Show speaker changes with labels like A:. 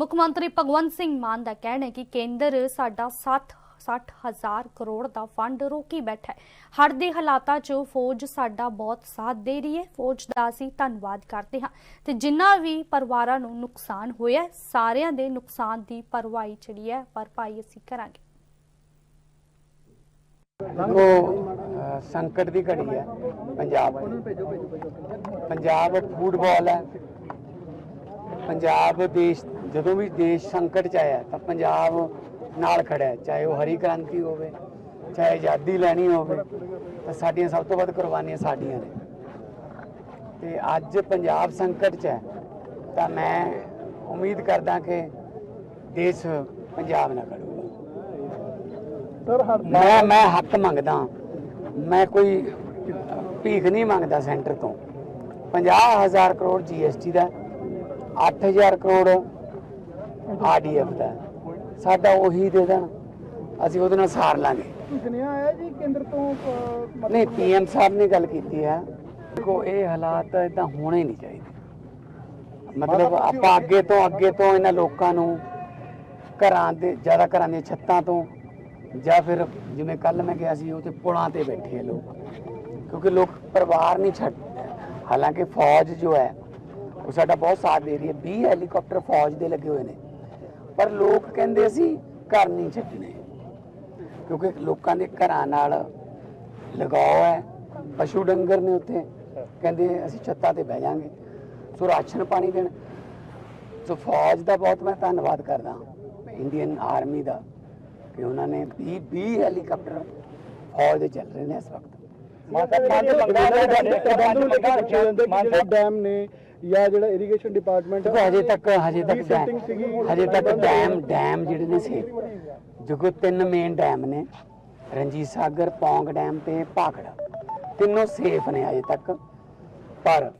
A: ਮੁੱਖ ਮੰਤਰੀ ਭਗਵੰਤ ਸਿੰਘ ਮਾਨ ਦਾ ਕਹਿਣਾ ਹੈ ਕਿ ਕੇਂਦਰ ਸਾਡਾ 60 60 ਕਰੋੜ ਦਾ ਫੰਡ ਰੋਕੀ ਬੈਠਾ ਹੈ। ਹੜ੍ਹ ਦੇ ਹਾਲਾਤਾਂ 'ਚ ਫੌਜ ਸਾਡਾ ਬਹੁਤ ਸਾਥ ਦੇ ਰਹੀ ਹੈ। ਫੌਜ ਦਾ ਅਸੀਂ ਧੰਨਵਾਦ ਕਰਦੇ ਹਾਂ ਤੇ ਜਿੰਨਾ ਵੀ ਪਰਿਵਾਰਾਂ ਨੂੰ ਨੁਕਸਾਨ ਹੋਇਆ ਸਾਰਿਆਂ ਦੇ ਨੁਕਸਾਨ ਦੀ ਭਰਵਾਈ ਜਿਹੜੀ ਹੈ, ਭਰਪਾਈ ਅਸੀਂ ਕਰਾਂਗੇ।
B: ਦੇਖੋ ਸੰਕਟ ਦੀ ਘੜੀ ਹੈ ਪੰਜਾਬ ਪੰਜਾਬ ਫੁੱਟਬਾਲ ਹੈ। ਪੰਜਾਬ ਦੇਸ਼ ਜਦੋਂ ਵੀ ਦੇਸ਼ ਸੰਕਟ ਚ ਆਇਆ ਤਾਂ ਪੰਜਾਬ ਨਾਲ ਖੜਾ ਹੈ ਚਾਹੇ ਉਹ ਹਰੀ ਕ੍ਰਾਂਤੀ ਹੋਵੇ ਚਾਹੇ ਆਜ਼ਾਦੀ ਲੈਣੀ ਹੋਵੇ ਤਾਂ ਸਾਡੀਆਂ ਸਭ ਤੋਂ ਵੱਧ ਕੁਰਬਾਨੀਆਂ ਸਾਡੀਆਂ ਨੇ। ਤੇ ਅੱਜ ਪੰਜਾਬ ਸੰਕਟ ਚ ਹੈ ਤਾਂ ਮੈਂ ਉਮੀਦ ਕਰਦਾ ਕਿ ਦੇਸ਼ ਪੰਜਾਬ ਨਾਲ ਖੜੂਗਾ ਮੈਂ ਮੈਂ ਹੱਕ ਮੰਗਦਾ ਮੈਂ ਕੋਈ ਭੀਖ ਨਹੀਂ ਮੰਗਦਾ ਸੈਂਟਰ ਤੋਂ। 50000 ਕਰੋੜ ਜੀਐਸਟੀ ਦਾ 8000 ਕਰੋੜ ਆਰਡੀਐਫ ਦਾ। ਸਾਡਾ ਉਹੀ ਦੇ ਦੇਣ। ਅਸੀਂ ਉਹਦੇ ਨਾਲ ਸਾਰ ਲਾਂਗੇ।
C: ਸੁਨੇਹਾ ਆਇਆ ਜੀ ਕੇਂਦਰ ਤੋਂ
B: ਨਹੀਂ ਪੀਐਮ ਸਾਹਿਬ ਨੇ ਗੱਲ ਕੀਤੀ ਹੈ। ਦੇਖੋ ਇਹ ਹਾਲਾਤ ਇਦਾਂ ਹੋਣੇ ਨਹੀਂ ਚਾਹੀਦੇ। ਮਤਲਬ ਆਪਾਂ ਅੱਗੇ ਤੋਂ ਅੱਗੇ ਤੋਂ ਇਹਨਾਂ ਲੋਕਾਂ ਨੂੰ ਘਰਾਂ ਦੇ ਜ਼ਿਆਦਾ ਘਰਾਂ ਦੀਆਂ ਛੱਤਾਂ ਤੋਂ ਜਾਂ ਫਿਰ ਜਿਵੇਂ ਕੱਲ ਮੈਂ ਗਿਆ ਸੀ ਉੱਥੇ ਪੁਲਾਂ ਤੇ ਬੈਠੇ ਆ ਲੋਕ। ਕਿਉਂਕਿ ਲੋਕ ਪਰਿਵਾਰ ਨਹੀਂ ਛੱਡ ਹਾਲਾਂਕਿ ਫੌਜ ਜੋ ਹੈ ਉਹ ਸਾਡਾ ਬਹੁਤ ਸਾਥ ਦੇ ਰਹੀ ਹੈ। 20 ਹੈਲੀਕਾਪਟਰ ਫੌਜ ਦੇ ਲੱਗੇ ਹੋਏ ਨੇ। ਪਰ ਲੋਕ ਕਹਿੰਦੇ ਅਸੀਂ ਘਰ ਨਹੀਂ ਛੱਡਣੇ ਕਿਉਂਕਿ ਲੋਕਾਂ ਦੇ ਘਰਾਂ ਨਾਲ ਲਗਾਓ ਹੈ ਪਸ਼ੂ ਡੰਗਰ ਨੇ ਉੱਥੇ ਕਹਿੰਦੇ ਅਸੀਂ ਛੱਤਾਂ ਤੇ ਬਹਿ ਜਾਾਂਗੇ ਸੋ ਰਾਸ਼ਨ ਪਾਣੀ ਦੇਣ ਸੋ ਫੌਜ ਦਾ ਬਹੁਤ ਮੈਂ ਧੰਨਵਾਦ ਕਰਦਾ ਇੰਡੀਅਨ ਆਰਮੀ ਦਾ ਕਿ ਉਹਨਾਂ ਨੇ 20 20 ਹੈਲੀਕਾਪਟਰ ਫੌਜ ਦੇ ਚੱਲ ਰਹੇ ਨੇ ਇਸ ਵਕਤ
C: ਜਿਹੜਾ ਡੈਮ ਨੇ ਜਾਂ ਜਿਹੜਾ ਇਰੀਗੇਸ਼ਨ ਡਿਪਾਰਟਮੈਂਟ
B: ਦੇਖੋ ਹਜੇ ਤੱਕ ਹਜੇ ਤੱਕ। ਡੈਮ ਹਜੇ ਤੱਕ ਡੈਮ ਡੈਮ ਜਿਹੜੇ ਨੇ ਸੇ। ਜੋ ਤਿੰਨ ਮੇਨ ਡੈਮ ਨੇ ਰਣਜੀਤ ਸਾਗਰ ਪੌਂਗ ਡੈਮ ਤੇ ਭਾਖੜਾ। ਤਿੰਨੋਂ ਸੇਫ ਨੇ ਹਜੇ ਤੱਕ ਪਰ